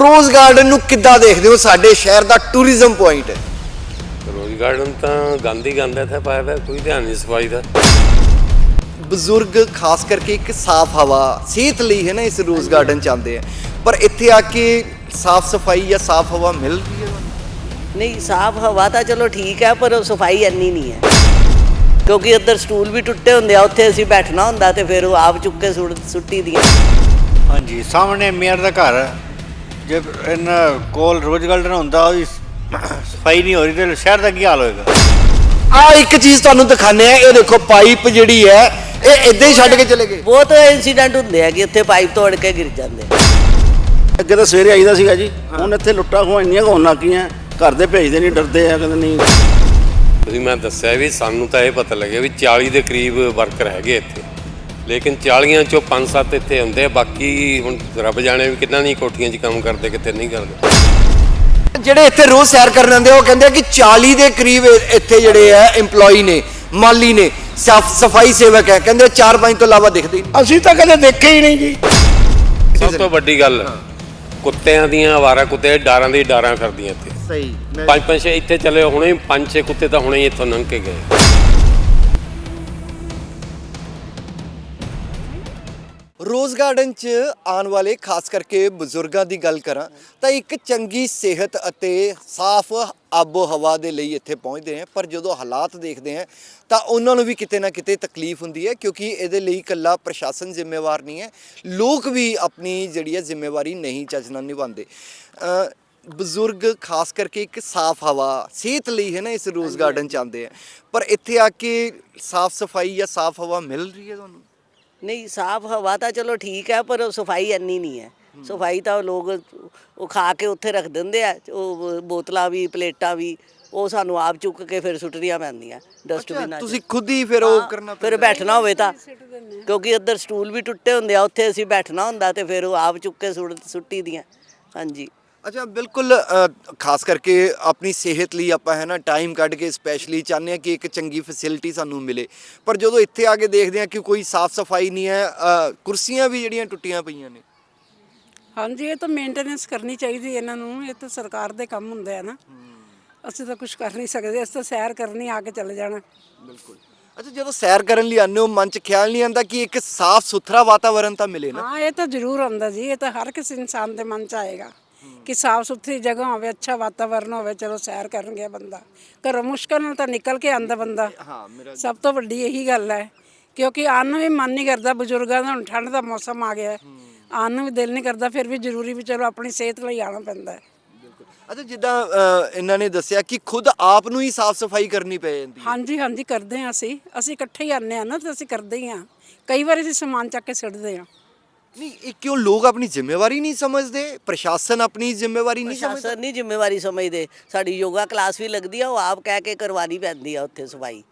Rose garden ਨੂੰ ਕਿੱਦਾਂ ਦੇਖਦੇ ਹੋ? ਸਾਡੇ ਸ਼ਹਿਰ ਦਾ ਟੂਰਿਜ਼ਮ ਪੁਆਇੰਟ ਹੈ। ਰੋਜ਼ ਗਾਰਡਨ ਤਾਂ ਗੰਦ ਹੀ ਗੰਦ ਇੱਥੇ ਪਾਇਆ ਹੋਇਆ ਕੋਈ ਧਿਆਨ ਨਹੀਂ ਸਫ਼ਾਈ ਦਾ। ਬਜ਼ੁਰਗ ਖਾਸ ਕਰਕੇ ਇੱਕ ਸਾਫ਼ ਹਵਾ ਸਿਹਤ ਲਈ ਹੈ ਨਾ ਇਸ ਰੋਜ਼ ਗਾਰਡਨ ਚ ਆਉਂਦੇ ਆ। ਪਰ ਇੱਥੇ ਆ ਕੇ ਸਾਫ਼ ਸਫ਼ਾਈ ਜਾਂ ਸਾਫ਼ ਹਵਾ ਮਿਲ ਰਹੀ ਹੈ? ਨਹੀਂ ਸਾਫ਼ ਹਵਾ ਤਾਂ ਚਲੋ ਠੀਕ ਹੈ ਪਰ ਸਫ਼ਾਈ ਇੰਨੀ ਨਹੀਂ ਹੈ। ਕਿਉਂਕਿ ਇੱਧਰ ਸਟੂਲ ਵੀ ਟੁੱਟੇ ਹੁੰਦੇ ਆ ਉੱਥੇ ਅਸੀਂ ਬੈਠਣਾ ਹੁੰਦਾ ਤੇ ਫਿਰ ਉਹ ਆਪ ਚੁੱਕ ਕੇ ਸੁੱਟ- ਸੁੱਟੀ ਦੀਆਂ। ਹਾਂਜੀ ਸਾਹਮਣੇ ਮੇਅਰ ਦਾ ਘਰ ਹੈ। ਜੇ ਇਹਨਾਂ ਕੋਲ ਰੋਜ਼ ਗਾਰਡਨ ਹੁੰਦਾ ਉਹਦੀ ਸਫ਼ਾਈ ਨਹੀਂ ਹੋ ਰਹੀ ਤੇ ਸ਼ਹਿਰ ਦਾ ਕੀ ਹਾਲ ਹੋਏਗਾ? ਆ ਇੱਕ ਚੀਜ਼ ਤੁਹਾਨੂੰ ਦਿਖਾਣੇ ਆ ਇਹ ਦੇਖੋ ਪਾਈਪ ਜਿਹੜੀ ਹੈ ਇਹ ਇਦਾਂ ਹੀ ਛੱਡ ਕੇ ਚਲੇ ਗਏ। ਬਹੁਤ ਇੰਸੀਡੈਂਟ ਹੁੰਦੇ ਆ ਕਿ ਇੱਥੇ ਪਾਈਪ ਤੋੜ ਕੇ ਗਿਰ ਜਾਂਦੇ। ਅੱਗੇ ਤਾਂ ਸਵੇਰੇ ਆਈਦਾ ਸੀਗਾ ਜੀ ਹੁਣ ਇੱਥੇ ਲੁੱਟਾਂ ਖੋਹਾਂ ਇੰਨੀਆਂ ਕੁ ਹੋਣ ਲੱਗੀਆਂ ਘਰ ਦੇ ਭੇਜਦੇ ਨਹੀਂ ਡਰਦੇ ਆ ਕਹਿੰਦੇ ਨਹੀਂ। ਤੁਸੀਂ ਮੈਂ ਦੱਸਿਆ ਵੀ ਸਾਨੂੰ ਤਾਂ ਇਹ ਪਤਾ ਲੱਗਿਆ ਵੀ 40 ਦੇ ਕਰੀਬ ਵਰਕਰ ਹੈਗੇ ਇੱਥੇ। ਲੇਕਿਨ 40 ਚੋਂ 5-7 ਇੱਥੇ ਹੁੰਦੇ ਆ ਬਾਕੀ ਹੁਣ ਰੱਬ ਜਾਣੇ ਵੀ ਕਿੰਨਾ ਨਹੀਂ ਕੋਠੀਆਂ 'ਚ ਕੰਮ ਕਰਦੇ ਕਿਤੇ ਨਹੀਂ ਕਰਦੇ। ਜਿਹੜੇ ਇੱਥੇ ਰੋਜ਼ ਸੈਰ ਕਰਨ ਆਉਂਦੇ ਆ ਉਹ ਕਹਿੰਦੇ ਆ ਕਿ 40 ਦੇ ਕਰੀਬ ਇ- ਇੱਥੇ ਜਿਹੜੇ ਆ EMPLOYE ਨੇ ਮਾਲੀ ਨੇ ਸਾਫ਼ ਸਫ਼ਾਈ ਸੇਵਕ ਹੈ। ਕਹਿੰਦੇ 4-5 ਤੋਂ ਇਲਾਵਾ ਦਿਖਦੇ ਹੀ ਨਹੀਂ। ਅਸੀਂ ਤਾਂ ਕਦੇ ਦੇਖੇ ਹੀ ਨਹੀਂ ਜੀ। ਸਭ ਤੋਂ ਵੱਡੀ ਗੱਲ ਕੁੱਤਿਆਂ ਦੀਆਂ ਆਵਾਰਾ ਕੁੱਤੇ ਡਾਰਾਂ ਦੀ ਡਾਰਾਂ ਕਰਦੀਆਂ ਇੱਥੇ। ਸਹੀ। ਪੰਜ ਪੰਜ ਛੇ ਇੱਥੇ ਚਲੇ ਹੁਣੇ ਪੰਜ ਛੇ ਕੁੱਤੇ ਤਾਂ ਹੁਣੇ ਹੀ ਇੱਥੋਂ ਲੰਘ ਕੇ ਗਏ। ਰੋਜ਼ ਗਾਰਡਨ 'ਚ ਆਉਣ ਵਾਲੇ ਖਾਸ ਕਰਕੇ ਬਜ਼ੁਰਗਾਂ ਦੀ ਗੱਲ ਕਰਾਂ ਤਾਂ ਇੱਕ ਚੰਗੀ ਸਿਹਤ ਅਤੇ ਸਾਫ਼ ਆਬੋ ਹਵਾ ਦੇ ਲਈ ਇੱਥੇ ਪਹੁੰਚਦੇ ਆ ਪਰ ਜਦੋਂ ਹਾਲਾਤ ਦੇਖਦੇ ਆ ਤਾਂ ਉਹਨਾਂ ਨੂੰ ਵੀ ਕਿਤੇ ਨਾ ਕਿਤੇ ਤਕਲੀਫ ਹੁੰਦੀ ਹੈ ਕਿਉਂਕਿ ਇਹਦੇ ਲਈ ਇਕੱਲਾ ਪ੍ਰਸ਼ਾਸਨ ਜ਼ਿੰਮੇਵਾਰ ਨਹੀਂ ਹੈ ਲੋਕ ਵੀ ਆਪਣੀ ਜਿਹੜੀ ਹੈ ਜ਼ਿੰਮੇਵਾਰੀ ਨਹੀਂ ਚੱਜ ਨਾਲ ਨਿਭਾਉਂਦੇ। ਬਜ਼ੁਰਗ ਖਾਸ ਕਰਕੇ ਇੱਕ ਸਾਫ਼ ਹਵਾ ਸਿਹਤ ਲਈ ਹੈ ਨਾ ਇਸ ਰੋਜ਼ ਗਾਰਡਨ ਚ ਆਉਂਦੇ ਆ ਪਰ ਇੱਥੇ ਆ ਕੇ ਸਾਫ਼ ਸਫ਼ਾਈ ਜਾਂ ਸਾਫ਼ ਹਵਾ ਮਿਲ ਰਹੀ ਹੈ ਤੁਹਾਨੂੰ? ਨਹੀਂ ਸਾਫ਼ ਹਵਾ ਤਾਂ ਚਲੋ ਠੀਕ ਹੈ ਪਰ ਸਫ਼ਾਈ ਇੰਨੀ ਨਹੀਂ ਹੈ। ਸਫ਼ਾਈ ਤਾਂ ਉਹ ਲੋਕ ਉਹ ਖਾ ਕੇ ਉੱਥੇ ਰੱਖ ਦਿੰਦੇ ਆ ਉਹ ਬੋਤਲਾਂ ਵੀ ਪਲੇਟਾਂ ਵੀ ਉਹ ਸਾਨੂੰ ਆਪ ਚੁੱਕ ਕੇ ਫਿਰ ਸੁੱਟਣੀਆਂ ਪੈਂਦੀਆਂ ਡਸਟਬਿਨਾਂ 'ਚ। ਤੁਸੀਂ ਖੁਦ ਹੀ ਫਿਰ ਉਹ ਕਰਨਾ ਫਿਰ ਬੈਠਣਾ ਹੋਵੇ ਤਾਂ ਕਿਉਂਕਿ ਇੱਧਰ ਸਟੂਲ ਵੀ ਟੁੱਟੇ ਹੁੰਦੇ ਆ ਉੱਥੇ ਅਸੀਂ ਬੈਠਣਾ ਹੁੰਦਾ ਤੇ ਫਿਰ ਉਹ ਆਪ ਚੁੱਕ ਕੇ ਸੁੱਟ- ਸੁੱਟੀ ਦੀਆਂ। ਹਾਂਜੀ। ਅੱਛਾ ਬਿਲਕੁਲ ਅ, ਖਾਸ ਕਰਕੇ ਆਪਣੀ ਸਿਹਤ ਲਈ ਆਪਾਂ ਹੈ ਨਾ ਟਾਈਮ ਕੱਢ ਕੇ ਸਪੈਸ਼ਲੀ ਚਾਹੁੰਦੇ ਆ ਕਿ ਇੱਕ ਚੰਗੀ ਫੈਸਿਲਿਟੀ ਸਾਨੂੰ ਮਿਲੇ। ਪਰ ਜਦੋਂ ਇੱਥੇ ਆ ਕੇ ਦੇਖਦੇ ਆ ਕਿ ਕੋਈ ਸਾਫ਼ ਸਫ਼ਾਈ ਨਹੀਂ ਹੈ ਅ, ਕੁਰਸੀਆਂ ਵੀ ਜਿਹੜੀਆਂ ਟੁੱਟੀਆਂ ਪਈਆਂ ਨੇ। ਹਾਂਜੀ ਇਹ ਤਾਂ ਮੇਨਟੇਨੈਂਸ ਕਰਨੀ ਚਾਹੀਦੀ ਇਹਨਾਂ ਨੂੰ ਇਹ ਤਾਂ ਸਰਕਾਰ ਦੇ ਕੰਮ ਹੁੰਦੇ ਆ ਨਾ। ਅਸੀਂ ਤਾਂ ਕੁਝ ਕਰ ਨਹੀਂ ਸਕਦੇ ਅਸੀਂ ਤਾਂ ਸੈਰ ਕਰਨੀ ਆ ਕੇ ਚਲੇ ਜਾਣਾ। ਬਿਲਕੁਲ। ਅੱਛਾ ਜਦੋਂ ਸੈਰ ਕਰਨ ਲਈ ਆਉਂਦੇ ਹੋ ਮਨ 'ਚ ਖਿਆਲ ਨਹੀਂ ਆਉਂਦਾ ਕਿ ਇੱਕ ਸਾਫ਼ ਸੁਥਰਾ ਵਾਤਾਵਰਣ ਤਾਂ ਮਿਲੇ ਨਾ? ਹਾਂ ਇਹ ਤਾਂ ਜ਼ਰੂਰ ਆਉਂਦਾ ਜੀ ਇਹ ਤਾਂ ਹਰ ਕਿਸੇ ਇਨਸਾਨ ਦੇ ਮਨ ਚ ਆਏਗਾ। ਕਿ ਸਾਫ਼ ਸੁਥਰੀ ਜਗ੍ਹਾ ਹੋਵੇ ਅੱਛਾ ਵਾਤਾਵਰਨ ਹੋਵੇ ਚਲੋ ਸੈਰ ਕਰਨ ਗਿਆ ਬੰਦਾ। ਘਰੋਂ ਮੁਸ਼ਕਲ ਨਾਲ ਤਾਂ ਨਿਕਲ ਕੇ ਆਂਦਾ ਬੰਦਾ। ਹਾਂ ਮੇਰਾ ਸਭ ਤੋਂ ਵੱਡੀ ਇਹੀ ਗੱਲ ਹੈ ਕਿਉਂਕਿ ਆਉਣ ਨੂੰ ਵੀ ਮਨ ਨਹੀਂ ਕਰਦਾ ਬਜ਼ੁਰਗਾਂ ਦਾ ਹੁਣ ਠੰਡ ਦਾ ਮੌਸਮ ਆ ਗਿਆ। ਹੈ। ਆਉਣ ਨੂੰ ਵੀ ਦਿਲ ਨਹੀਂ ਕਰਦਾ ਫਿਰ ਵੀ ਜ਼ਰੂਰੀ ਵੀ ਚਲੋ ਆਪਣੀ ਸਿਹਤ ਲਈ ਆਉਣਾ ਪੈਂਦਾ ਹੈ। ਅੱਛਾ ਜਿੱਦਾਂ ਅ, ਇਹਨਾਂ ਨੇ ਦੱਸਿਆ ਕਿ ਖੁਦ ਆਪ ਨੂੰ ਹੀ ਸਾਫ਼ ਸਫ਼ਾਈ ਕਰਨੀ ਪੈ ਜਾਂਦੀ ਹੈ। ਹਾਂਜੀ ਹਾਂਜੀ ਕਰਦੇ ਹਾਂ ਅਸੀਂ। ਅਸੀਂ ਇਕੱਠੇ ਹੀ ਆਨੇ ਆ ਨਾ ਤੇ ਅਸੀਂ ਕਰਦੇ ਹੀ ਹਾਂ। ਕਈ ਵਾਰ ਅਸੀਂ ਸਮਾਨ ਚੱਕ ਕੇ ਸਿੱਟਦੇ ਹਾਂ। ਨਹੀਂ ਇਹ ਕਿਉਂ ਲੋਕ ਆਪਣੀ ਜ਼ਿੰਮੇਵਾਰੀ ਨਹੀਂ ਸਮਝਦੇ? ਪ੍ਰਸ਼ਾਸਨ ਆਪਣੀ ਜ਼ਿੰਮੇਵਾਰੀ ਨਹੀਂ ਸਮਝਦਾ? ਪ੍ਰਸ਼ਾਸਨ ਨਹੀਂ ਜ਼ਿੰਮੇਵਾਰੀ ਸਮਝਦੇ। ਸਾਡੀ ਯੋਗਾ ਕਲਾਸ ਵੀ ਲੱਗਦੀ ਆ ਉਹ ਆਪ ਕਹਿ ਕੇ ਕਰਵਾਣੀ ਪੈਂਦੀ ਆ ਉੱਥੇ ਸਫ਼ਾਈ।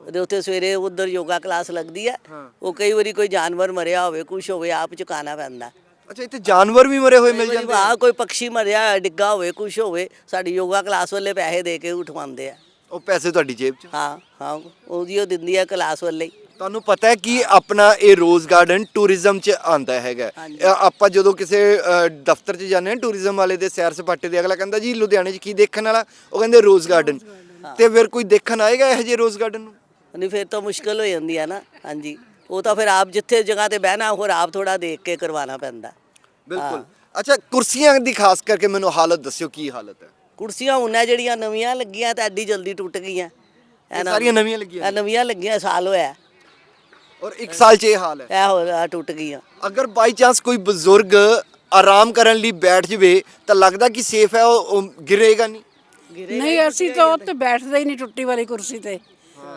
ਉਹਦੇ ਉੱਤੇ ਸਵੇਰੇ ਉਧਰ ਯੋਗਾ ਕਲਾਸ ਲੱਗਦੀ ਆ। ਉਹ ਕਈ ਵਾਰੀ ਕੋਈ ਜਾਨਵਰ ਮਰਿਆ ਹੋਵੇ ਕੁਝ ਹੋਵੇ ਆਪ ਚੁਕਾਣਾ ਪੈਂਦਾ। ਅੱਛਾ ਇੱਥੇ ਜਾਨਵਰ ਵੀ ਮਰੇ ਹੋਏ ਮਿਲ ਜਾਂਦੇ ਆ? ਵਾਹ ਕੋਈ ਪੰਛੀ ਮਰਿਆ ਹੋਇਆ, ਡਿੱਗਾ ਹੋਵੇ ਕੁਝ ਹੋਵੇ ਸਾਡੀ ਯੋਗਾ ਕਲਾਸ ਵਾਲੇ ਪੈਸੇ ਦੇ ਕੇ ਉਠਵਾਉਂਦੇ ਆ। ਉਹ ਪੈਸੇ ਤੁਹਾਡੀ ਜੇਬ 'ਚ? ਹਾਂ ਹਾਂ ਉਹਦੀ ਉਹ ਦਿੰਦੀ ਆ ਕਲਾਸ ਵਾਲੇ। ਹੀ। ਤੁਹਾਨੂੰ ਪਤਾ ਹੈ ਕਿ ਆਪਣਾ ਇਹ ਰੋਜ਼ ਗਾਰਡਨ ਟੂਰਿਜ਼ਮ 'ਚ ਆਂਦਾ ਹੈਗਾ। ਆਪਾਂ ਜਦੋਂ ਕਿਸੇ ਅ, ਦਫ਼ਤਰ 'ਚ ਜਾਂਦੇ ਹਾਂ ਟੂਰਿਜ਼ਮ ਵਾਲੇ ਦੇ ਸੈਰ ਸਪਾਟੇ ਦੇ ਅਗਲਾ ਕਹਿੰਦਾ ਜੀ ਲੁਧਿਆਣੇ 'ਚ ਕੀ ਦੇਖਣ ਵਾਲਾ? ਉਹ ਕਹਿੰਦੇ ਰੋਜ਼ ਗਾਰਡਨ ਤੇ ਫਿਰ ਕੋਈ ਦੇਖਣ ਆਏਗਾ ਇਹੋ ਜਿਹੇ ਰੋਜ਼ ਗਾਰਡਨ ਨੂੰ? ਨਹੀਂ ਫਿਰ ਤਾਂ ਮੁਸ਼ਕਲ ਹੋ ਜਾਂਦੀ ਆ ਨਾ। ਹਾਂਜੀ। ਉਹ ਤਾਂ ਫਿਰ ਆਪ ਜਿੱਥੇ ਜਗ੍ਹਾ ਤੇ ਬਹਿਣਾ ਹੋਰ ਆਪ ਥੋੜਾ ਦੇਖ ਕੇ ਕਰਵਾਉਣਾ ਪੈਂਦਾ। ਬਿਲਕੁਲ। ਅੱਛਾ ਕੁਰਸੀਆਂ ਦੀ ਖਾਸ ਕਰਕੇ ਮੈਨੂੰ ਹਾਲਤ ਦੱਸਿਓ ਕੀ ਹਾਲਤ ਹੈ? ਕੁਰਸੀਆਂ ਉਹਨਾਂ ਜਿਹੜੀਆਂ ਨਵੀਆਂ ਲੱਗੀਆਂ ਤਾਂ ਐਡੀ ਜਲਦੀ ਟੁੱਟ ਗਈਆਂ। ਇਹ ਸਾਰੀਆਂ ਨਵੀਆਂ ਲੱਗੀਆਂ ਇਹ ਨਵੀਆਂ ਲੱਗੀਆਂ ਸਾਲ ਹੋਇਆ। ਔਰ ਇੱਕ ਸਾਲ 'ਚ ਇਹ ਹਾਲ ਹੈ। ਇਹ ਹੋ ਆਹ ਟੁੱਟ ਗਈਆਂ ਅਗਰ ਬਾਈ ਚਾਂਸ ਕੋਈ ਬਜ਼ੁਰਗ ਆਰਾਮ ਕਰਨ ਲਈ ਬੈਠ ਜਵੇ ਤਾਂ ਲੱਗਦਾ ਕਿ ਸੇਫ ਹੈ ਉਹ ਉਹ ਗਿਰੇਗਾ ਨਹੀਂ। ਨਹੀਂ ਅਸੀਂ ਤਾਂ ਉੱਤੇ ਬੈਠਦੇ ਹੀ ਨਹੀਂ ਟੁੱਟੀ ਵਾਲੀ ਕੁਰਸੀ ਤੇ।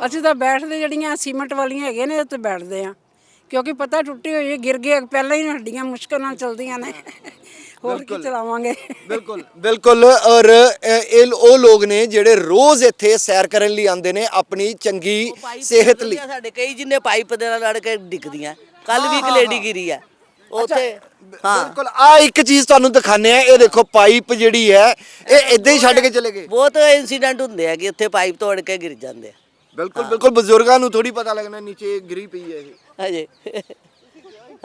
ਅਸੀਂ ਤਾਂ ਬੈਠਦੇ ਜਿਹੜੀਆਂ ਸੀਮੈਂਟ ਵਾਲੀਆਂ ਹੈਗੀਆਂ ਨੇ ਉੱਤੇ ਬੈਠਦੇ ਆ ਕਿਉਂਕਿ ਪਤਾ ਟੁੱਟੀ ਹੋਈ ਹੈ ਗਿਰ ਗਏ ਪਹਿਲਾਂ ਹੀ ਹੱਡੀਆਂ ਮੁਸ਼ਕਲ ਨਾਲ ਚਲਦੀਆਂ ਨੇ। ਹੋਰ ਕੀ ਚਲਾਵਾਂਗੇ? ਬਿਲਕੁਲ ਬਿਲਕੁਲ। ਔਰ ਇਹ ਉਹ ਲੋਕ ਨੇ ਜਿਹੜੇ ਰੋਜ਼ ਇੱਥੇ ਸੈਰ ਕਰਨ ਲਈ ਆਉਂਦੇ ਨੇ ਆਪਣੀ ਚੰਗੀ ਸਿਹਤ ਲਈ। ਸਾਡੇ ਕਈ ਜਿੰਨੇ ਪਾਈਪ ਦੇ ਨਾਲ ਲੜ ਕੇ ਡਿੱਗਦੀਆਂ। ਕੱਲ ਵੀ ਇੱਕ ਲੇਡੀ ਗਿਰੀ ਆ। ਉੱਥੇ ਹਾਂ। ਬਿਲਕੁਲ। ਆ ਇੱਕ ਚੀਜ਼ ਤੁਹਾਨੂੰ ਦਿਖਾਣੇ ਆ ਇਹ ਦੇਖੋ ਪਾਈਪ ਜਿਹੜੀ ਹੈ ਇਹ ਇਦਾਂ ਹੀ ਛੱਡ ਕੇ ਚਲੇ ਗਏ। ਬਹੁਤ ਇਨਸੀਡੈਂਟ ਹੁੰਦੇ ਆ ਕਿ ਇੱਥੇ ਪਾਈਪ ਤੋੜ ਕੇ ਗਿਰ ਜਾਂਦੇ ਆ। ਬਿਲਕੁਲ ਬਿਲਕੁਲ। ਬਜ਼ੁਰਗਾਂ ਨੂੰ ਥੋੜੀ ਪਤਾ ਲੱਗਣਾ ਨੀਚੇ ਗਿਰੀ ਪਈ ਹੈ ਇਹ। ਹਜੇ।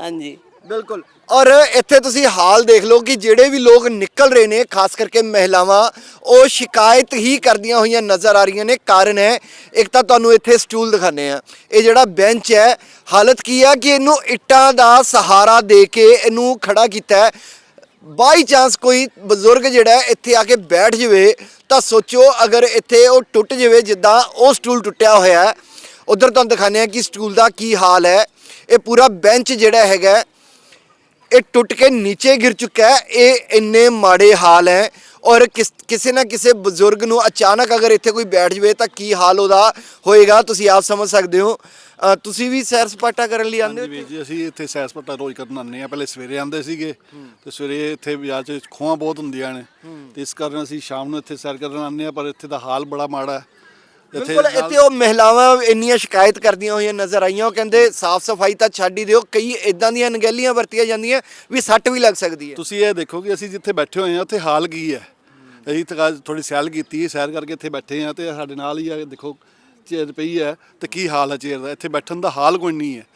ਹਾਂਜੀ। ਬਿਲਕੁਲ। ਔਰ ਇੱਥੇ ਤੁਸੀਂ ਹਾਲ ਦੇਖ ਲਓ ਕਿ ਜਿਹੜੇ ਵੀ ਲੋਕ ਨਿਕਲ ਰਹੇ ਨੇ, ਖਾਸ ਕਰਕੇ ਮਹਿਲਾਵਾਂ, ਉਹ ਸ਼ਿਕਾਇਤ ਹੀ ਕਰਦੀਆਂ ਹੋਈਆਂ ਨਜ਼ਰ ਆ ਰਹੀਆਂ ਨੇ। ਕਾਰਨ ਹੈ, ਇੱਕ ਤਾਂ ਤੁਹਾਨੂੰ ਇੱਥੇ ਸਟੂਲ ਦਿਖਾਣੇ ਆ ਇਹ ਜਿਹੜਾ ਬੈਂਚ ਹੈ, ਹਾਲਤ ਕੀ ਹੈ ਕਿ ਇਹਨੂੰ ਇੱਟਾਂ ਦਾ ਸਹਾਰਾ ਦੇ ਕੇ ਇਹਨੂੰ ਖੜਾ ਕੀਤਾ ਹੈ। ਬਾਈ ਚਾਂਸ ਕੋਈ ਬਜ਼ੁਰਗ ਜਿਹੜਾ ਇੱਥੇ ਆ ਕੇ ਬੈਠ ਜਾਵੇ, ਤਾਂ ਸੋਚੋ ਅਗਰ ਇੱਥੇ ਉਹ ਟੁੱਟ ਜਾਵੇ, ਜਿੱਦਾਂ ਉਹ ਸਟੂਲ ਟੁੱਟਿਆ ਹੋਇਆ ਹੈ। ਉਧਰ ਤੁਹਾਨੂੰ ਦਿਖਾਉਂਦੇ ਆ ਕਿ ਸਟੂਲ ਦਾ ਕੀ ਹਾਲ ਹੈ। ਇਹ ਪੂਰਾ ਬੈਂਚ ਜਿਹੜਾ ਹੈਗਾ ਇਹ ਟੁੱਟ ਕੇ ਨੀਚੇ ਗਿਰ ਚੁੱਕਾ ਹੈ। ਇਹ ਇੰਨੇ ਮਾੜੇ ਹਾਲ ਹੈ ਔਰ ਕਿਸ ਕਿਸੇ ਨਾ ਕਿਸੇ ਬਜ਼ੁਰਗ ਨੂੰ ਅਚਾਨਕ ਅਗਰ ਇੱਥੇ ਕੋਈ ਬੈਠ ਜਾਵੇ ਤਾਂ ਕੀ ਹਾਲ ਉਹਦਾ ਹੋਏਗਾ ਤੁਸੀਂ ਆਪ ਸਮਝ ਸਕਦੇ ਹੋ। ਤੁਸੀਂ ਵੀ ਸੈਰ ਸਪਾਟਾ ਕਰਨ ਲਈ ਆਉਂਦੇ ਹੋ ਜੀ ਅਸੀਂ ਇੱਥੇ ਸੈਰ ਸਪਾਟਾ ਰੋਜ਼ ਕਰਨ ਆਉਂਦੇ ਆ ਪਹਿਲੇ ਸਵੇਰੇ ਆਉਂਦੇ ਸੀਗੇ ਤੇ ਸਵੇਰੇ ਇੱਥੇ ਬਾਜ਼ਾਰ 'ਚ ਖੋਆਂ ਬਹੁਤ ਹੁੰਦੀਆਂ ਨੇ। ਤੇ ਇਸ ਕਾਰਨ ਅਸੀਂ ਸ਼ਾਮ ਨੂੰ ਇੱਥੇ ਸੈਰ ਕਰਨ ਆਉਂਦੇ ਆ ਪਰ ਇੱਥੇ ਦਾ ਹਾਲ ਬੜਾ ਮਾੜਾ ਹੈ। ਬਿਲਕੁਲ ਇੱਥੇ ਉਹ ਮਹਿਲਾਵਾਂ ਇੰਨੀਆਂ ਸ਼ਿਕਾਇਤ ਕਰਦੀਆਂ ਹੋਈਆਂ ਨਜ਼ਰ ਆਈਆਂ ਉਹ ਕਹਿੰਦੇ ਸਾਫ਼ ਸਫ਼ਾਈ ਤਾਂ ਛੱਡ ਹੀ ਦਿਓ ਕਈ ਇਦਾਂ ਦੀਆਂ ਅਣਗਹਿਲੀਆਂ ਵਰਤੀਆਂ ਜਾਂਦੀਆਂ ਵੀ ਸੱਟ ਵੀ ਲੱਗ ਸਕਦੀ ਹੈ। ਤੁਸੀਂ ਇਹ ਦੇਖੋ ਕਿ ਅਸੀਂ ਜਿੱਥੇ ਬੈਠੇ ਹੋਏ ਆ ਉੱਥੇ ਹਾਲ ਕੀ ਹੈ? ਅਸੀਂ ਤਾਂ ਥੋੜੀ ਸੈਰ ਕੀਤੀ ਸੈਰ ਕਰਕੇ ਇੱਥੇ ਬੈਠੇ ਆ ਤੇ ਸਾਡੇ ਨਾਲ ਹੀ ਆ ਦੇਖੋ ਚੇਅਰ ਪਈ ਹੈ ਤੇ ਕੀ ਹਾਲ ਹੈ ਚੇਅਰ ਦਾ? ਇੱਥੇ ਬੈਠਣ ਦਾ ਹਾਲ ਕੋਈ ਨਹੀਂ ਹੈ।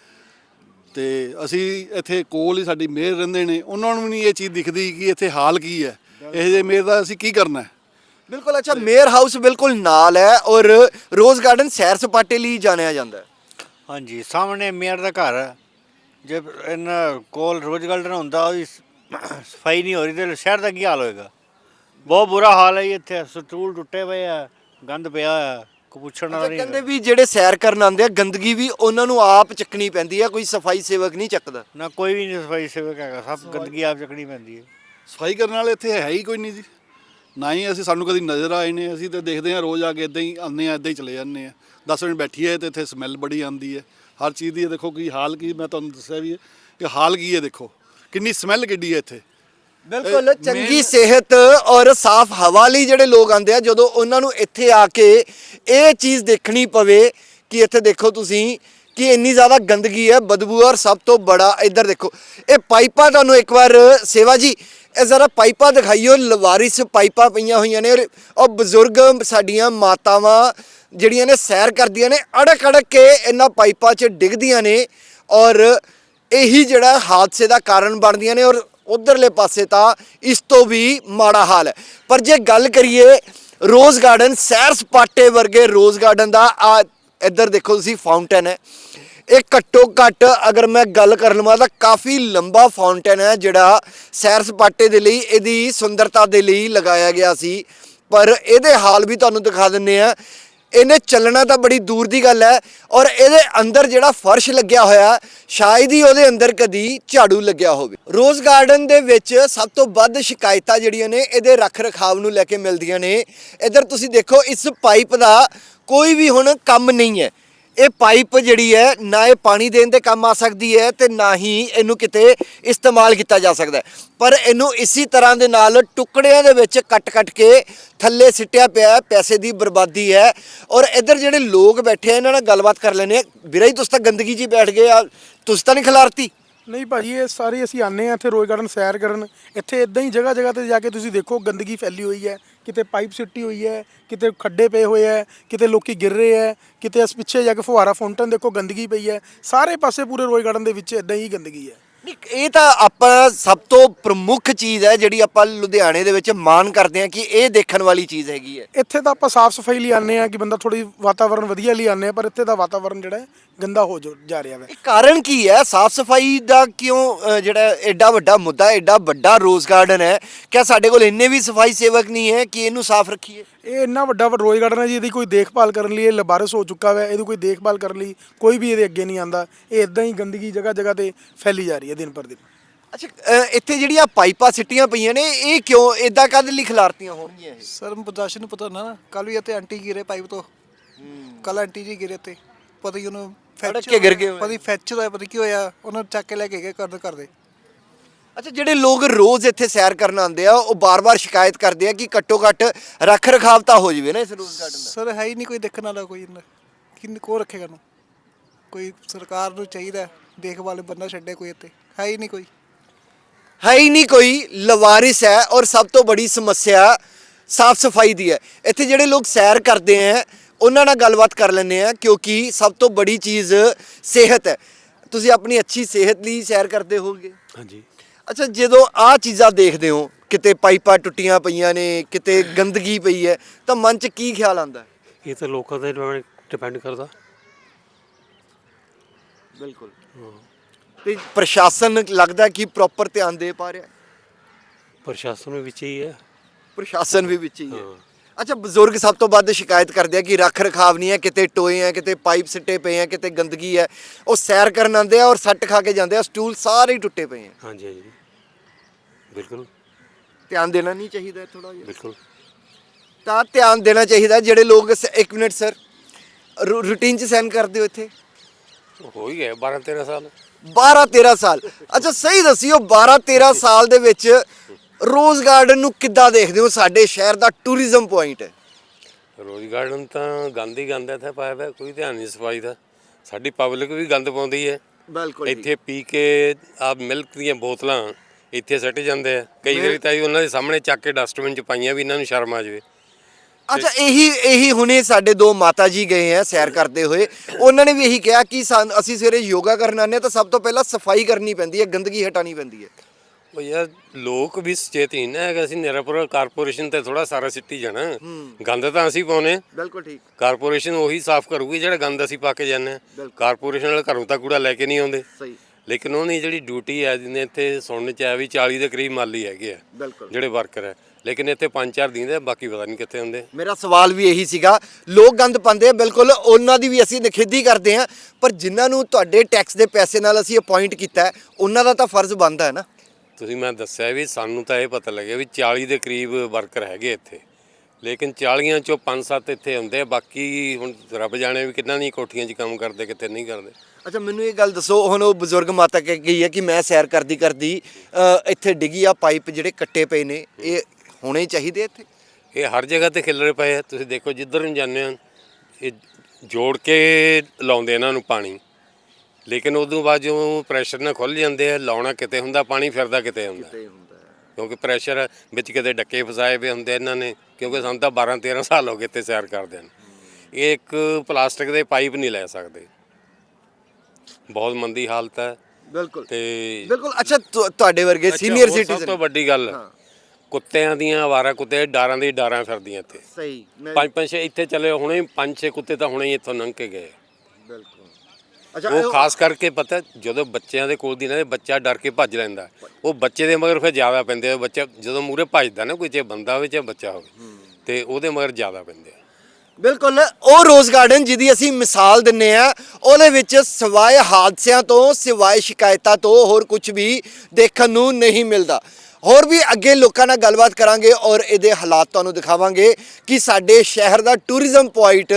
ਤੇ ਅਸੀਂ ਇੱਥੇ ਕੋਲ ਹੀ ਸਾਡੀ ਮੇਅਰ ਰਹਿੰਦੇ ਨੇ ਉਹਨਾਂ ਨੂੰ ਵੀ ਨਹੀਂ ਇਹ ਚੀਜ਼ ਦਿਖਦੀ ਕਿ ਇੱਥੇ ਹਾਲ ਕੀ ਹੈ। ਇਹ ਜੇ ਮੇਅਰ ਦਾ ਅਸੀਂ ਕੀ ਕਰਨਾ ਹੈ? ਬਿਲਕੁਲ ਅੱਛਾ ਮੇਅਰ ਹਾਊਸ ਬਿਲਕੁਲ ਨਾਲ ਹੈ ਔਰ ਰੋਜ਼ ਗਾਰਡਨ ਸੈਰ ਸਪਾਟੇ ਲਈ ਜਾਣਿਆ ਜਾਂਦਾ ਹੈ। ਹਾਂਜੀ ਸਾਹਮਣੇ ਮੇਅਰ ਦਾ ਘਰ ਹੈ। ਜੇ ਇਹਨਾਂ ਕੋਲ ਰੋਜ਼ ਗਾਰਡਨ ਹੁੰਦਾ ਉਹਦੀ ਸਫ਼ਾਈ ਨਹੀਂ ਹੋ ਰਹੀ ਤੇ ਸ਼ਹਿਰ ਦਾ ਕੀ ਹਾਲ ਹੋਏਗਾ? ਬਹੁਤ ਬੁਰਾ ਹਾਲ ਹੈ ਜੀ ਇੱਥੇ ਸਟੂਲ ਟੁੱਟੇ ਪਏ ਆ ਗੰਦ ਪਿਆ ਆ ਕੋਈ ਪੁੱਛਣ ਵਾਲਾ ਨਹੀਂ ਕਹਿੰਦੇ ਵੀ ਜਿਹੜੇ ਸੈਰ ਕਰਨ ਆਉਂਦੇ ਆ ਗੰਦਗੀ ਵੀ ਉਹਨਾਂ ਨੂੰ ਆਪ ਚੱਕਣੀ ਪੈਂਦੀ ਹੈ ਕੋਈ ਸਫ਼ਾਈ ਸੇਵਕ ਨਹੀਂ ਚੱਕਦਾ। ਨਾ ਕੋਈ ਵੀ ਨਹੀਂ ਸਫ਼ਾਈ ਸੇਵਕ ਹੈਗਾ ਸਭ ਗੰਦਗੀ ਆਪ ਚੱਕਣੀ ਪੈਂਦੀ ਹੈ। ਸਫ਼ਾਈ ਕਰਨ ਵਾਲੇ ਇੱਥੇ ਹੈ ਹੀ ਕੋਈ ਨਹੀਂ ਜੀ। ਨਾ ਹੀ ਅਸੀਂ ਸਾਨੂੰ ਕਦੀ ਨਜ਼ਰ ਆਏ ਨੇ ਅਸੀਂ ਤਾਂ ਦੇਖਦੇ ਹਾਂ ਰੋਜ਼ ਆ ਕੇ ਇਦਾਂ ਹੀ ਆਉਂਦੇ ਆ ਇਦਾਂ ਹੀ ਚਲੇ ਜਾਂਦੇ ਆ 10 ਮਿੰਟ ਬੈਠੀਏ ਤੇ ਇੱਥੇ ਸਮੈਲ ਬੜੀ ਆਉਂਦੀ ਹੈ। ਹਰ ਚੀਜ਼ ਦੀ ਇਹ ਦੇਖੋ ਕੀ ਹਾਲ ਕੀ ਮੈਂ ਤੁਹਾਨੂੰ ਦੱਸਿਆ ਵੀ ਹੈ ਕਿ ਹਾਲ ਕੀ ਹੈ ਦੇਖੋ। ਕਿੰਨੀ ਸਮੈਲ ਕਿੱਡੀ ਹੈ ਇੱਥੇ। ਬਿਲਕੁਲ ਚੰਗੀ ਸਿਹਤ ਔਰ ਸਾਫ਼ ਹਵਾ ਲਈ ਜਿਹੜੇ ਲੋਕ ਆਉਂਦੇ ਆ ਜਦੋਂ ਉਹਨਾਂ ਨੂੰ ਇੱਥੇ ਆ ਕੇ ਇਹ ਚੀਜ਼ ਦੇਖਣੀ ਪਵੇ ਕਿ ਇੱਥੇ ਦੇਖੋ ਤੁਸੀਂ ਕਿ ਇੰਨੀ ਜ਼ਿਆਦਾ ਗੰਦਗੀ ਹੈ ਬਦਬੂ ਔਰ ਸਭ ਤੋਂ ਬੜਾ ਇੱਧਰ ਦੇਖੋ। ਇਹ ਪਾਈਪਾਂ ਤੁਹਾਨੂੰ ਇੱਕ ਵਾਰ ਸੇਵਾ ਜੀ ਇਹ ਜ਼ਰਾ ਪਾਈਪਾਂ ਦਿਖਾਈਓ, ਲਵਾਰਿਸ ਪਾਈਪਾਂ ਪਈਆਂ ਹੋਈਆਂ ਨੇ ਔਰ ਉਹ ਬਜ਼ੁਰਗ ਸਾਡੀਆਂ ਮਾਤਾਵਾਂ ਜਿਹੜੀਆਂ ਨੇ ਸੈਰ ਕਰਦੀਆਂ ਨੇ, ਅੜਕ ਅੜਕ ਕੇ ਇਹਨਾਂ ਪਾਈਪਾਂ 'ਚ ਡਿੱਗਦੀਆਂ ਨੇ ਔਰ ਇਹੀ ਜਿਹੜਾ ਹਾਦਸੇ ਦਾ ਕਾਰਨ ਬਣਦੀਆਂ ਨੇ ਔਰ ਉਧਰਲੇ ਪਾਸੇ ਤਾਂ ਇਸ ਤੋਂ ਵੀ ਮਾੜਾ ਹਾਲ ਹੈ। ਪਰ ਜੇ ਗੱਲ ਕਰੀਏ ਰੋਜ਼ ਗਾਰਡਨ, ਸੈਰ ਸਪਾਟੇ ਵਰਗੇ ਰੋਜ਼ ਗਾਰਡਨ ਦਾ, ਆ ਇੱਧਰ ਦੇਖੋ ਤੁਸੀਂ ਫਾਊਂਟਨ ਹੈ। ਇਹ ਘੱਟੋ ਘੱਟ ਅਗਰ ਮੈਂ ਗੱਲ ਕਰ ਲਵਾਂ ਤਾਂ ਕਾਫੀ ਲੰਬਾ ਫਾਊਂਟਨ ਹੈ ਜਿਹੜਾ ਸੈਰ ਸਪਾਟੇ ਦੇ ਲਈ, ਇਹਦੀ ਸੁੰਦਰਤਾ ਦੇ ਲਈ ਲਗਾਇਆ ਗਿਆ ਸੀ। ਪਰ ਇਹਦੇ ਹਾਲ ਵੀ ਤੁਹਾਨੂੰ ਦਿਖਾ ਦਿੰਨੇ ਆ ਇਹਨੇ ਚੱਲਣਾ ਤਾਂ ਬੜੀ ਦੂਰ ਦੀ ਗੱਲ ਹੈ ਔਰ ਇਹਦੇ ਅੰਦਰ ਜਿਹੜਾ ਫਰਸ਼ ਲੱਗਿਆ ਹੋਇਆ, ਸ਼ਾਇਦ ਹੀ ਉਹਦੇ ਅੰਦਰ ਕਦੀ ਝਾੜੂ ਲੱਗਿਆ ਹੋਵੇ। ਰੋਜ਼ ਗਾਰਡਨ ਦੇ ਵਿੱਚ ਸਭ ਤੋਂ ਵੱਧ ਸ਼ਿਕਾਇਤਾਂ ਜਿਹੜੀਆਂ ਨੇ, ਇਹਦੇ ਰੱਖ ਰਖਾਵ ਨੂੰ ਲੈ ਕੇ ਮਿਲਦੀਆਂ ਨੇ। ਇੱਧਰ ਤੁਸੀਂ ਦੇਖੋ, ਇਸ ਪਾਈਪ ਦਾ ਕੋਈ ਵੀ ਹੁਣ ਕੰਮ ਨਹੀਂ ਹੈ। ਇਹ ਪਾਈਪ ਜਿਹੜੀ ਹੈ, ਨਾ ਇਹ ਪਾਣੀ ਦੇਣ ਦੇ ਕੰਮ ਆ ਸਕਦੀ ਹੈ ਤੇ ਨਾ ਹੀ ਇਹਨੂੰ ਕਿਤੇ ਇਸਤੇਮਾਲ ਕੀਤਾ ਜਾ ਸਕਦਾ ਪਰ ਇਹਨੂੰ ਇਸੇ ਤਰ੍ਹਾਂ ਦੇ ਨਾਲ ਟੁਕੜਿਆਂ ਦੇ ਵਿੱਚ ਕੱਟ-ਕੱਟ ਕੇ ਥੱਲੇ ਸਿੱਟਿਆ ਪਿਆ ਪੈਸੇ ਦੀ ਬਰਬਾਦੀ ਹੈ। ਔਰ ਇੱਧਰ ਜਿਹੜੇ ਲੋਕ ਬੈਠੇ ਆ, ਇਹਨਾਂ ਨਾਲ ਗੱਲਬਾਤ ਕਰ ਲੈਣੇ ਵੀਰੇ ਜੀ ਤੁਸੀਂ ਤਾਂ ਗੰਦਗੀ 'ਚ ਹੀ ਬੈਠ ਗਏ ਆ। ਤੁਸੀਂ ਤਾਂ ਨਹੀਂ ਖਿਲਾਰਤੀ। ਨਹੀਂ ਭਾਜੀ ਇਹ ਸਾਰੇ ਅਸੀਂ ਆਨੇ ਆ ਇੱਥੇ ਰੋਜ਼ ਗਾਰਡਨ ਸੈਰ ਕਰਨ। ਇੱਥੇ ਇਦਾਂ ਹੀ ਜਗ੍ਹਾ ਜਗ੍ਹਾ ਤੇ ਜਾ ਕੇ ਤੁਸੀਂ ਦੇਖੋ ਗੰਦਗੀ ਫੈਲੀ ਹੋਈ ਹੈ। ਕਿਤੇ ਪਾਈਪ ਸਿੱਟੀ ਹੋਈ ਹੈ ਕਿਤੇ ਖੱਡੇ ਪਏ ਹੋਏ ਹੈ ਕਿਤੇ ਲੋਕੀ ਗਿਰ ਰਹੇ ਹੈ ਕਿਤੇ ਇਸ ਪਿੱਛੇ ਜਾ ਕੇ ਫੁਹਾਰਾ ਫਾਊਂਟਨ ਦੇਖੋ ਗੰਦਗੀ ਪਈ ਹੈ। ਸਾਰੇ ਪਾਸੇ ਪੂਰੇ ਰੋਜ਼ ਗਾਰਡਨ ਦੇ ਵਿੱਚ ਇਦਾਂ ਹੀ ਗੰਦਗੀ ਹੈ। ਨਹੀਂ ਇਹ ਤਾਂ ਆਪਾਂ ਸਭ ਤੋਂ ਪ੍ਰਮੁੱਖ ਚੀਜ਼ ਹੈ ਜਿਹੜੀ ਆਪਾਂ ਲੁਧਿਆਣੇ ਦੇ ਵਿੱਚ ਮਾਣ ਕਰਦੇ ਹਾਂ ਕਿ ਇਹ ਦੇਖਣ ਵਾਲੀ ਚੀਜ਼ ਹੈਗੀ ਹੈ। ਇੱਥੇ ਤਾਂ ਆਪਾਂ ਸਾਫ਼ ਸਫ਼ਾਈ ਲਈ ਆਨੇ ਆ ਕਿ ਬੰਦਾ ਥੋੜੀ ਵਾਤਾਵਰਣ ਵਧੀਆ ਲਈ ਆਨੇ ਆ ਪਰ ਇੱਥੇ ਦਾ ਵਾਤਾਵਰਣ ਜਿਹੜਾ ਹੈ ਗੰਦਾ ਹੋ ਜੋ- ਜਾ ਰਿਹਾ ਹੈ ਇਹ ਕਾਰਨ ਕੀ ਹੈ? ਸਾਫ਼ ਸਫ਼ਾਈ ਦਾ ਕਿਉਂ ਅ, ਜਿਹੜਾ ਐਡਾ ਵੱਡਾ ਮੁੱਦਾ ਐਡਾ ਵੱਡਾ ਰੋਜ਼ ਗਾਰਡਨ ਹੈ? ਕਿਆ ਸਾਡੇ ਕੋਲ ਇੰਨੇ ਵੀ ਸਫ਼ਾਈ ਸੇਵਕ ਨਹੀਂ ਹੈ ਕਿ ਇਹਨੂੰ ਸਾਫ਼ ਰੱਖੀਏ? ਇਹ ਇੰਨਾ ਵੱਡਾ ਵੱਡਾ ਰੋਜ਼ ਗਾਰਡਨ ਹੈ ਜੀ ਇਹਦੀ ਕੋਈ ਦੇਖਭਾਲ ਕਰਨ ਲਈ ਇਹ ਲਬਾਰਸ ਹੋ ਚੁੱਕਾ ਹੈ ਇਹਦੀ ਕੋਈ ਦੇਖਭਾਲ ਕਰਨ ਲਈ ਕੋਈ ਵੀ ਇਹਦੇ ਅੱਗੇ ਨਹੀਂ ਆਂਦਾ। ਇਹ ਇਦਾਂ ਹੀ ਗੰਦਗੀ ਜਗ੍ਹਾ ਜਗ੍ਹਾ ਤੇ ਫੈਲੀ ਜਾ ਰਹੀ ਹੈ ਦਿਨ ਪਰ ਦਿਨ। ਅੱਛਾ ਅ, ਇੱਥੇ ਜਿਹੜੀਆਂ ਪਾਈਪਾਂ ਸਿੱਟੀਆਂ ਪਈਆਂ ਨੇ ਇਹ ਕਿਉਂ ਇਦਾਂ ਕਦ ਲਈ ਖਿਲਾਰਤੀਆਂ ਹੋਣਗੀਆਂ ਇਹ? ਸਰ ਪ੍ਰਦਰਸ਼ਨ ਨੂੰ ਪਤਾ ਨਾ ਕੱਲ ਵੀ ਇੱਥੇ ਆਂਟੀ ਗਿਰੇ ਪਾਈਪ ਤੋਂ। ਕੱਲ ਆਂਟੀ ਜੀ ਗਿਰੇ ਤੇ ਪਤਾ ਹੀ ਉਹਨੂੰ ਕੇ ਗਿਰ ਗਏ ਹੋਏ। ਪਤਾ ਹੀ ਫ੍ਰੈਕਚਰ ਹੋਇਆ ਪਤਾ ਕੀ ਹੋਇਆ ਉਹਨਾਂ ਨੂੰ ਚੱਕ ਕੇ ਲੈ ਕੇ ਗਏ ਕਰਦੇ ਕਰਦੇ ਅੱਛਾ ਜਿਹੜੇ ਲੋਕ ਰੋਜ਼ ਇੱਥੇ ਸੈਰ ਕਰਨ ਆਉਂਦੇ ਆ ਉਹ ਬਾਰ-ਬਾਰ ਸ਼ਿਕਾਇਤ ਕਰਦੇ ਆ ਕਿ ਘੱਟੋ ਘੱਟ ਰੱਖ ਰਖਾਵ ਤਾਂ ਹੋ ਜਵੇ ਨਾ ਇਸ ਰੋਜ਼ ਗਾਰਡਨ ਦਾ। ਸਰ ਹੈ ਹੀ ਨਹੀਂ ਕੋਈ ਦੇਖਣ ਵਾਲਾ ਕੋਈ ਇਹਨਾਂ ਕਿੰਨ ਕੋ ਰੱਖੇਗਾ ਨੂੰ ਕੋਈ ਸਰਕਾਰ ਨੂੰ ਚਾਹੀਦਾ ਹੈ, ਦੇਖਭਾਲ ਬੰਦਾ ਛੱਡੇ ਕੋਈ ਇੱਥੇ। ਹੈ ਹੀ ਨਹੀਂ ਕੋਈ। ਹੈ ਹੀ ਨਹੀਂ ਕੋਈ ਲਵਾਰਿਸ ਹੈ ਔਰ ਸਭ ਤੋਂ ਬੜੀ ਸਮੱਸਿਆ ਸਾਫ਼ ਸਫ਼ਾਈ ਦੀ ਹੈ। ਇੱਥੇ ਜਿਹੜੇ ਲੋਕ ਸੈਰ ਕਰਦੇ ਆ ਉਹਨਾਂ ਨਾਲ ਗੱਲਬਾਤ ਕਰ ਲੈਂਦੇ ਆ ਕਿਉਂਕਿ ਸਭ ਤੋਂ ਬੜੀ ਚੀਜ਼ ਸਿਹਤ ਹੈ। ਤੁਸੀਂ ਆਪਣੀ ਅੱਛੀ ਸਿਹਤ ਲਈ ਸੈਰ ਕਰਦੇ ਹੋਗੇ ਹਾਂਜੀ। ਅੱਛਾ ਜਦੋਂ ਆਹ ਚੀਜ਼ਾਂ ਦੇਖਦੇ ਹੋ ਕਿਤੇ ਪਾਈਪਾਂ ਟੁੱਟੀਆਂ ਪਈਆਂ ਨੇ ਕਿਤੇ ਗੰਦਗੀ ਪਈ ਹੈ ਤਾਂ ਮਨ 'ਚ ਕੀ ਖਿਆਲ ਆਉਂਦਾ ਹੈ? ਇਹ ਤਾਂ ਲੋਕਾਂ ਤੇ ਡਿਪੈਂਡ ਕਰਦਾ। ਬਿਲਕੁਲ। ਤੇ ਪ੍ਰਸ਼ਾਸਨ ਲੱਗਦਾ ਕਿ ਪ੍ਰੋਪਰ ਧਿਆਨ ਦੇ ਪਾ ਰਿਹਾ ਪ੍ਰਸ਼ਾਸਨ ਵਿੱਚ ਹੀ ਹੈ। ਪ੍ਰਸ਼ਾਸਨ ਵੀ ਵਿੱਚ ਹੀ। ਹੈ। ਅੱਛਾ ਬਜ਼ੁਰਗ ਸਭ ਤੋਂ ਵੱਧ ਸ਼ਿਕਾਇਤ ਕਰਦੇ ਆ ਕਿ ਰੱਖ ਰਖਾਵ ਨਹੀਂ ਹੈ ਕਿਤੇ ਟੋਏ ਆ ਕਿਤੇ ਪਾਈਪ ਸਿੱਟੇ ਪਏ ਆ ਕਿਤੇ ਗੰਦਗੀ ਹੈ। ਉਹ ਸੈਰ ਕਰਨ ਆਉਂਦੇ ਆ ਔਰ ਸੱਟ ਖਾ ਕੇ ਜਾਂਦੇ ਆ ਸਟੂਲ ਸਾਰੇ ਹੀ ਟੁੱਟੇ ਪਏ ਆ। ਹਾਂਜੀ ਹਾਂਜੀ। ਬਿਲਕੁਲ। ਧਿਆਨ ਦੇਣਾ ਨਹੀਂ ਚਾਹੀਦਾ ਥੋੜਾ ਜਿਹਾ। ਬਿਲਕੁਲ। ਤਾਂ ਧਿਆਨ ਦੇਣਾ ਚਾਹੀਦਾ ਜਿਹੜੇ ਲੋਕ ਸ- ਇੱਕ ਮਿੰਟ ਸਰ ਰੂਟੀਨ ਚ ਸੈਨ ਕਰਦੇ ਹੋ ਇੱਥੇ? ਹੋ ਹੀ ਗਏ 12 13 ਸਾਲ। 12 13 ਸਾਲ। ਅੱਛਾ ਸਹੀ ਦੱਸਿਓ 12 13 ਸਾਲ ਦੇ ਵਿੱਚ ਰੋਜ਼ ਗਾਰਡਨ ਨੂੰ ਕਿੱਦਾਂ ਦੇਖਦੇ ਹੋ? ਸਾਡੇ ਸ਼ਹਿਰ ਦਾ ਟੂਰਿਜ਼ਮ ਪੁਆਇੰਟ ਹੈ। ਰੋਜ਼ ਗਾਰਡਨ ਤਾਂ ਗੰਦ ਹੀ ਗੰਦ ਇੱਥੇ ਪਾਇਆ ਹੋਇਆ ਕੋਈ ਧਿਆਨ ਨਹੀਂ ਸਫ਼ਾਈ ਦਾ। ਸਾਡੀ ਪਬਲਿਕ ਵੀ ਗੰਦ ਪਾਉਂਦੀ ਹੈ। ਬਿਲਕੁਲ ਇੱਥੇ ਪੀ ਕੇ ਆ ਮਿਲਕ ਦੀਆਂ ਬੋਤਲਾਂ ਇੱਥੇ ਸੱਟ ਜਾਂਦੇ ਆ। ਕਈ ਵਾਰੀ ਤਾਂ ਉਹਨਾਂ ਦੇ ਸਾਹਮਣੇ ਚੱਕ ਕੇ ਡਸਟਬਿਨ 'ਚ ਪਾਈਆਂ ਵੀ ਇਹਨਾਂ ਨੂੰ ਸ਼ਰਮ ਆ ਜਾਵੇ। ਅੱਛਾ ਇਹੀ ਇਹੀ ਹੁਣੇ ਸਾਡੇ ਦੋ ਮਾਤਾ ਜੀ ਗਏ ਆ ਸੈਰ ਕਰਦੇ ਹੋਏ। ਉਹਨਾਂ ਨੇ ਵੀ ਇਹੀ ਕਿਹਾ ਕਿ ਸਾਨ- ਅਸੀਂ ਸਵੇਰੇ ਯੋਗਾ ਕਰਨ ਹਾਂ ਤਾਂ ਸਭ ਤੋਂ ਪਹਿਲਾਂ ਸਫ਼ਾਈ ਕਰਨੀ ਪੈਂਦੀ ਹੈ ਗੰਦਗੀ ਹਟਾਣੀ ਪੈਂਦੀ ਹੈ। ਯਾਰ ਲੋਕ ਵੀ ਸੁਚੇਤ ਹੀ ਨਾ ਹੈਗਾ ਅਸੀਂ ਨਿਰਪੁਰ ਕਾਰਪੋਰੇਸ਼ਨ ਤੇ ਥੋੜਾ ਸਾਰਾ ਸਿੱਟੀ ਜਾਣਾ। ਗੰਦ ਤਾਂ ਅਸੀਂ ਪਾਉਨੇ ਬਿਲਕੁਲ ਠੀਕ। ਕਾਰਪੋਰੇਸ਼ਨ ਉਹੀ ਸਾਫ਼ ਕਰੂਗੀ ਜਿਹੜਾ ਗੰਦ ਅਸੀਂ ਪਾ ਕੇ ਜਾਂਦੇ ਹਾਂ। ਕਾਰਪੋਰੇਸ਼ਨ ਵਾਲੇ ਘਰੋਂ ਤਾਂ ਕੂੜਾ ਲੈ ਕੇ ਨਹੀਂ ਆਉਂਦੇ। ਸਹੀ। ਲੇਕਿਨ ਉਹਨੀ ਜਿਹੜੀ ਡਿਊਟੀ ਹੈ ਜਿਹਨੇ ਇੱਥੇ ਸੁਣਨ ਚ ਆਇਆ ਵੀ 40 ਦੇ ਕਰੀਬ ਮਾਲੀ ਹੈਗੇ ਆ ਜਿਹੜੇ ਵਰਕਰ ਹੈ। ਲੇਕਿਨ ਇੱਥੇ ਪੰਜ ਚਾਰ ਦਿੰਦੇ ਬਾਕੀ ਪਤਾ ਨਹੀਂ ਕਿੱਥੇ ਹੁੰਦੇ। ਮੇਰਾ ਸਵਾਲ ਵੀ ਇਹੀ ਸੀਗਾ ਲੋਕ ਗੰਦ ਪਾਉਂਦੇ ਆ ਬਿਲਕੁਲ ਉਹਨਾਂ ਦੀ ਵੀ ਅਸੀਂ ਨਿਖੇਧੀ ਕਰਦੇ ਆ ਪਰ ਜਿਨ੍ਹਾਂ ਨੂੰ ਤੁਹਾਡੇ ਟੈਕਸ ਦੇ ਪੈਸੇ ਨਾਲ ਅਸੀਂ ਅਪਾਇੰਟ ਕੀਤਾ ਹੈ, ਉਹਨਾਂ ਦਾ ਤਾਂ ਫਰਜ਼ ਬਣਦਾ ਹੈ ਨਾ। ਤੁਸੀਂ ਮੈਂ ਦੱਸਿਆ ਵੀ ਸਾਨੂੰ ਤਾਂ ਇਹ ਪਤਾ ਲੱਗਿਆ ਵੀ 40 ਦੇ ਕਰੀਬ ਵਰਕਰ ਹੈਗੇ ਇੱਥੇ। ਲੇਕਿਨ 40ਾਂ ਚੋਂ 5-7 ਇੱਥੇ ਹੁੰਦੇ ਆ ਬਾਕੀ ਹੁਣ ਰੱਬ ਜਾਣੇ ਵੀ ਕਿੰਨਾ ਨਹੀਂ ਕੋਠੀਆਂ 'ਚ ਕੰਮ ਕਰਦੇ ਕਿਤੇ ਨਹੀਂ ਕਰਦੇ। ਅੱਛਾ ਮੈਨੂੰ ਇਹ ਗੱਲ ਦੱਸੋ ਹੁਣ ਉਹ ਬਜ਼ੁਰਗ ਮਾਤਾ ਕਹਿ ਗਈ ਹੈ ਕਿ ਮੈਂ ਸੈਰ ਕਰਦੀ ਕਰਦੀ ਇੱਥੇ ਡਿੱਗੀ ਆ ਪਾਈਪ ਜਿਹੜੇ ਕੱਟੇ ਪਏ ਨੇ ਇਹ ਹੋਣੇ ਚਾਹੀਦੇ ਇੱਥੇ? ਇਹ ਹਰ ਜਗ੍ਹਾ ਤੇ ਖਿਲਰੇ ਪਏ ਆ। ਤੁਸੀਂ ਦੇਖੋ ਜਿੱਧਰ ਨੂੰ ਜਾਂਦੇ ਹੋ ਇਹ ਜੋੜ ਕੇ ਲਾਉਂਦੇ ਇਹਨਾਂ ਨੂੰ ਪਾਣੀ। ਲੇਕਿਨ ਉਦੋਂ ਬਾਅਦ ਜਦੋਂ ਪ੍ਰੈਸ਼ਰ ਨਾਲ ਖੁੱਲ ਜਾਂਦੇ ਆ ਲਾਉਣਾ ਕਿਤੇ ਹੁੰਦਾ ਪਾਣੀ ਫਿਰਦਾ ਕਿਤੇ ਹੁੰਦਾ। ਕਿਉਂਕਿ ਪ੍ਰੈਸ਼ਰ ਵਿੱਚ ਕਿਤੇ ਡੱਕੇ ਫਸਾਏ ਪਏ ਹੁੰਦੇ ਇਹਨਾਂ ਨੇ ਕਿਉਂਕਿ ਸਾਨੂੰ ਤਾਂ 12 13 ਸਾਲ ਹੋ ਗਏ ਇੱਥੇ ਸੈਰ ਕਰਦੇ ਹਨ ਇਹ ਇੱਕ ਪਲਾਸਟਿਕ ਦੇ ਪਾਈਪ ਨਹੀਂ ਲੈ ਸਕਦੇ। ਬਹੁਤ ਮੰਦੀ ਹਾਲਤ ਹੈ। ਬਿਲਕੁਲ। ਤੇ ਬਿਲਕੁਲ। ਅੱਛਾ ਤੁ- ਤੁਹਾਡੇ ਵਰਗੇ ਅੱਛਾ, ਸੀਨੀਅਰ ਹੋਰ ਸਭ ਸਿਟੀਜ਼ਨ ਤੋਂ ਵੱਡੀ ਗੱਲ ਕੁੱਤਿਆਂ ਦੀਆਂ ਆਵਾਰਾ ਕੁੱਤੇ ਡਾਰਾਂ ਦੀ ਡਾਰਾਂ ਫਿਰਦੀਆਂ ਇੱਥੇ। ਸਹੀ। ਮੈਂ ਪੰਜ ਪੰਜ ਛੇ ਇੱਥੇ ਚਲੇ ਹੁਣੇ ਪੰਜ ਛੇ ਕੁੱਤੇ ਤਾਂ ਹੁਣੇ ਹੀ ਇੱਥੋਂ ਲੰਘ ਕੇ ਗਏ। ਬਿਲਕੁਲ। ਅੱਛਾ ਉਹ ਖਾਸ ਕਰਕੇ ਪਤਾ ਜਦੋਂ ਬੱਚਿਆਂ ਦੇ ਕੋਲ ਦੀ ਨਾ ਬੱਚਾ ਡਰ ਕੇ ਭੱਜ ਲੈਂਦਾ। ਉਹ ਬੱਚੇ ਦੇ ਮਗਰ ਫਿਰ ਜ਼ਿਆਦਾ ਪੈਂਦੇ ਆ। ਬੱਚਾ ਜਦੋਂ ਮੂਰੇ ਭੱਜਦਾ ਨਾ ਕੋਈ ਚਾਹੇ ਬੰਦਾ ਹੋਵੇ ਚਾਹੇ ਬੱਚਾ ਹੋਵੇ ਤੇ ਉਹਦੇ ਮਗਰ ਜ਼ਿਆਦਾ ਪੈਂਦੇ ਆ। ਬਿਲਕੁਲ ਉਹ ਰੋਜ਼ ਗਾਰਡਨ ਜਿਹਦੀ ਅਸੀਂ ਮਿਸਾਲ ਦਿੰਨੇ ਆ ਉਹਦੇ ਵਿੱਚ ਸਿਵਾਏ ਹਾਦਸਿਆਂ ਤੋਂ ਸਿਵਾਏ ਸ਼ਿਕਾਇਤਾਂ ਤੋਂ ਹੋਰ ਕੁਝ ਵੀ ਦੇਖਣ ਨੂੰ ਨਹੀਂ ਮਿਲਦਾ। ਹੋਰ ਵੀ ਅੱਗੇ ਲੋਕਾਂ ਨਾਲ ਗੱਲਬਾਤ ਕਰਾਂਗੇ ਔਰ ਇਹਦੇ ਹਾਲਾਤ ਤੁਹਾਨੂੰ ਦਿਖਾਵਾਂਗੇ ਕਿ ਸਾਡੇ ਸ਼ਹਿਰ ਦਾ ਟੂਰਿਜ਼ਮ ਪੁਆਇੰਟ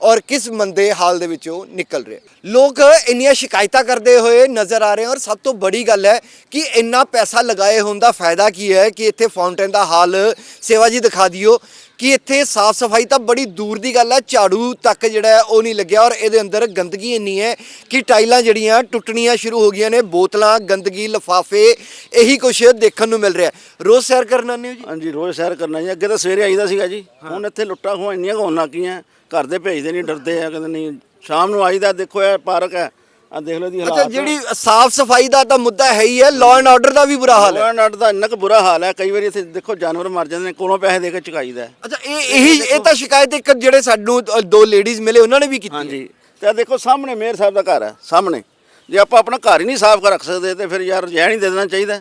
ਔਰ ਕਿਸ ਮੰਦੇ ਹਾਲ ਦੇ ਵਿੱਚੋਂ ਨਿਕਲ ਰਿਹਾ। ਲੋਕ ਇੰਨੀਆਂ ਸ਼ਿਕਾਇਤਾਂ ਕਰਦੇ ਹੋਏ ਨਜ਼ਰ ਆ ਰਹੇ ਔਰ ਸਭ ਤੋਂ ਬੜੀ ਗੱਲ ਹੈ ਕਿ ਇੰਨਾ ਪੈਸਾ ਲਗਾਏ ਹੋਣ ਦਾ ਫਾਇਦਾ ਕੀ ਹੈ ਕਿ ਇੱਥੇ ਫਾਊਂਟੇਨ ਦਾ ਹਾਲ ਸੇਵਾ ਜੀ ਦਿਖਾ ਦਿਓ। ਕਿ ਇੱਥੇ ਸਾਫ਼ ਸਫ਼ਾਈ ਤਾਂ ਬੜੀ ਦੂਰ ਦੀ ਗੱਲ ਹੈ ਝਾੜੂ ਤੱਕ ਜਿਹੜਾ ਉਹ ਨਹੀਂ ਲੱਗਿਆ ਔਰ ਇਹਦੇ ਅੰਦਰ ਗੰਦਗੀ ਇੰਨੀ ਹੈ ਕਿ ਟਾਈਲਾਂ ਜਿਹੜੀਆਂ ਟੁੱਟਣੀਆਂ ਸ਼ੁਰੂ ਹੋ ਗਈਆਂ ਨੇ ਬੋਤਲਾਂ ਗੰਦਗੀ ਲਫਾਫੇ ਇਹੀ ਕੁਝ ਦੇਖਣ ਨੂੰ ਮਿਲ ਰਿਹਾ। ਰੋਜ਼ ਸੈਰ ਕਰਨ ਆਉਂਦੇ ਹੋ ਜੀ? ਹਾਂਜੀ ਰੋਜ਼ ਸੈਰ ਕਰਨਾ ਜੀ ਅੱਗੇ ਤਾਂ ਸਵੇਰੇ ਆਈਦਾ ਸੀਗਾ ਜੀ। ਹੁਣ ਇੱਥੇ ਲੁੱਟਾਂ ਖੋਹਾਂ ਇੰਨੀਆਂ ਹੋਣ ਲੱਗ ਗਈਆਂ। ਘਰ ਦੇ ਭੇਜਦੇ ਨਹੀਂ ਡਰਦੇ ਆ ਕਹਿੰਦੇ ਨਹੀਂ ਸ਼ਾਮ ਨੂੰ ਆਈਦਾ ਦੇਖੋ ਇਹ ਪਾਰਕ ਹੈ ਆ ਦੇਖ ਲਓ ਦੀ ਅੱਛਾ ਹਾਲਾਤ। ਜਿਹੜੀ ਸਾਫ਼ ਸਫ਼ਾਈ ਦਾ ਤਾਂ ਮੁੱਦਾ ਹੈ ਹੀ ਹੈ ਲਾਅ ਐਂਡ ਆਰਡਰ ਦਾ ਵੀ ਬੁਰਾ ਹਾਲ ਹੈ। ਲੋਅ ਐਂਡ ਦਾ ਇੰਨਾ ਕੁ ਬੁਰਾ ਹਾਲ ਹੈ ਕਈ ਵਾਰੀ ਇੱਥੇ ਦੇਖੋ ਜਾਨਵਰ ਮਰ ਜਾਂਦੇ ਨੇ ਕੋਲੋਂ ਪੈਸੇ ਦੇ ਕੇ ਚੁਕਾਈਦਾ ਹੈ। ਅੱਛਾ ਇਹ ਇਹੀ ਇਹ ਤਾਂ ਸ਼ਿਕਾਇਤ ਇੱਕ ਜਿਹੜੇ ਸਾਨੂੰ ਅ, ਦੋ ਲੇਡੀਜ਼ ਮਿਲੇ ਉਹਨਾਂ ਨੇ ਵੀ ਕੀਤੀ। ਹਾਂਜੀ ਤੇ ਆਹ ਦੇਖੋ ਸਾਹਮਣੇ ਮੇਅਰ ਸਾਹਿਬ ਦਾ ਘਰ ਹੈ ਸਾਹਮਣੇ। ਜੇ ਆਪਾਂ ਆਪਣਾ ਘਰ ਹੀ ਨਹੀਂ ਸਾਫ਼ ਕਰ ਰੱਖ ਸਕਦੇ ਤੇ ਫਿਰ ਯਾਰ ਰਹਿਣ ਹੀ ਦੇ ਦੇਣਾ ਚਾਹੀਦਾ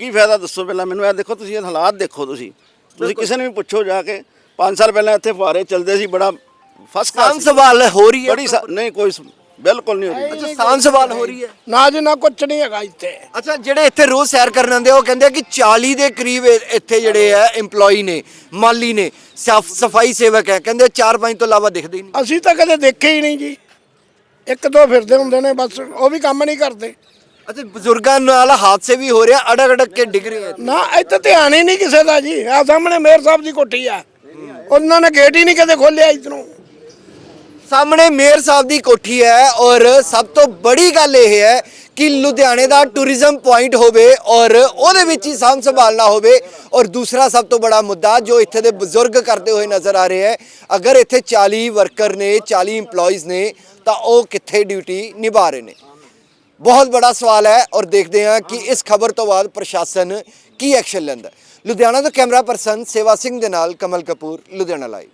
ਕੀ ਫਾਇਦਾ ਦੱਸੋ ਪਹਿਲਾਂ ਮੈਨੂੰ ਇਹ ਦੇਖੋ ਤੁਸੀਂ ਇਹ ਹਾਲਾਤ ਦੇਖੋ ਤੁਸੀਂ। ਤੁਸੀਂ ਕਿਸੇ ਨੂੰ ਵੀ ਪੁੱਛੋ ਜਾ ਕੇ 5 ਸਾਲ ਪਹਿਲਾਂ ਇੱਥੇ ਫੁਆਰੇ ਚੱਲਦੇ ਸੀ ਬੜਾ ਫਸਟ ਕਲਾਸ ਸਵਾਲ ਹੋ ਰਹੀ ਹੈ ਬੜੀ ਸਾ- ਨਹੀਂ ਕੋਈ ਸ- ਬਿਲਕੁਲ ਨਹੀਂ ਹੋ ਰਹੀ। ਅੱਛਾ ਸਾਂਭ ਸਵਾਲ ਹੋ ਰਹੀ ਹੈ। ਨਾ ਜੀ ਨਾ ਕੁਛ ਨਹੀਂ ਹੈਗਾ ਇੱਥੇ। ਅੱਛਾ ਜਿਹੜੇ ਇੱਥੇ ਰੋਜ਼ ਸੈਰ ਕਰਨ ਆਉਂਦੇ ਆ ਉਹ ਕਹਿੰਦੇ ਆ ਕਿ 40 ਦੇ ਕਰੀਬ ਇੱਥੇ ਜਿਹੜੇ ਆ EMPLOYE ਨੇ ਮਾਲੀ ਨੇ ਸਾਫ਼ ਸਫ਼ਾਈ ਸੇਵਕ ਹੈ ਕਹਿੰਦੇ 4-5 ਤੋਂ ਇਲਾਵਾ ਦਿਖਦੇ ਹੀ ਨਹੀਂ। ਅਸੀਂ ਤਾਂ ਕਦੇ ਦੇਖੇ ਹੀ ਨਹੀਂ ਜੀ। ਇੱਕ ਦੋ ਫਿਰਦੇ ਹੁੰਦੇ ਨੇ ਬਸ ਉਹ ਵੀ ਕੰਮ ਨਹੀਂ ਕਰਦੇ। ਅੱਛਾ ਬਜ਼ੁਰਗਾਂ ਨਾਲ ਹਾਦਸੇ ਵੀ ਹੋ ਰਿਹਾ ਅੜਕ ਅੜਕ ਕੇ ਡਿੱਗ ਰਹੇ ਆ ਨਾ ਇੱਥੇ ਧਿਆਨ ਹੀ ਨਹੀਂ ਕਿਸੇ ਦਾ ਜੀ। ਆ ਸਾਹਮਣੇ ਮੇਅਰ ਸਾਹਿਬ ਦੀ ਕੋਠੀ ਆ। ਉਹਨਾਂ ਨੇ ਗੇਟ ਹੀ ਨਹੀਂ ਕਦੇ ਖੋਲਿਆ ਇਧਰੋਂ। ਸਾਹਮਣੇ ਮੇਅਰ ਸਾਹਿਬ ਦੀ ਕੋਠੀ ਹੈ ਔਰ ਸਭ ਤੋਂ ਬੜੀ ਗੱਲ ਇਹ ਹੈ ਕਿ ਲੁਧਿਆਣੇ ਦਾ ਟੂਰਿਜ਼ਮ ਪੁਆਇੰਟ ਹੋਵੇ ਔਰ ਉਹਦੇ ਵਿੱਚ ਹੀ ਸਾਂਭ ਸੰਭਾਲਣਾ ਹੋਵੇ। ਔਰ ਦੂਸਰਾ ਸਭ ਤੋਂ ਬੜਾ ਮੁੱਦਾ ਜੋ ਇੱਥੇ ਦੇ ਬਜ਼ੁਰਗ ਕਰਦੇ ਹੋਏ ਨਜ਼ਰ ਆ ਰਹੇ ਹੈ, ਅਗਰ ਇੱਥੇ 40 ਵਰਕਰ ਨੇ 40 EMPLOYEES ਨੇ, ਤਾਂ ਉਹ ਕਿੱਥੇ ਡਿਊਟੀ ਨਿਭਾ ਰਹੇ ਨੇ? ਬਹੁਤ ਬੜਾ ਸਵਾਲ ਹੈ ਔਰ ਦੇਖਦੇ ਹਾਂ ਕਿ ਇਸ ਖਬਰ ਤੋਂ ਬਾਅਦ ਪ੍ਰਸ਼ਾਸਨ ਕੀ ਐਕਸ਼ਨ ਲੈਂਦਾ ਲੁਧਿਆਣਾ ਤੋਂ ਕੈਮਰਾ ਪਰਸਨ ਸੇਵਾ ਸਿੰਘ ਦੇ ਨਾਲ ਕਮਲ ਕਪੂਰ ਲੁਧਿਆਣਾ ਲਾਈਵ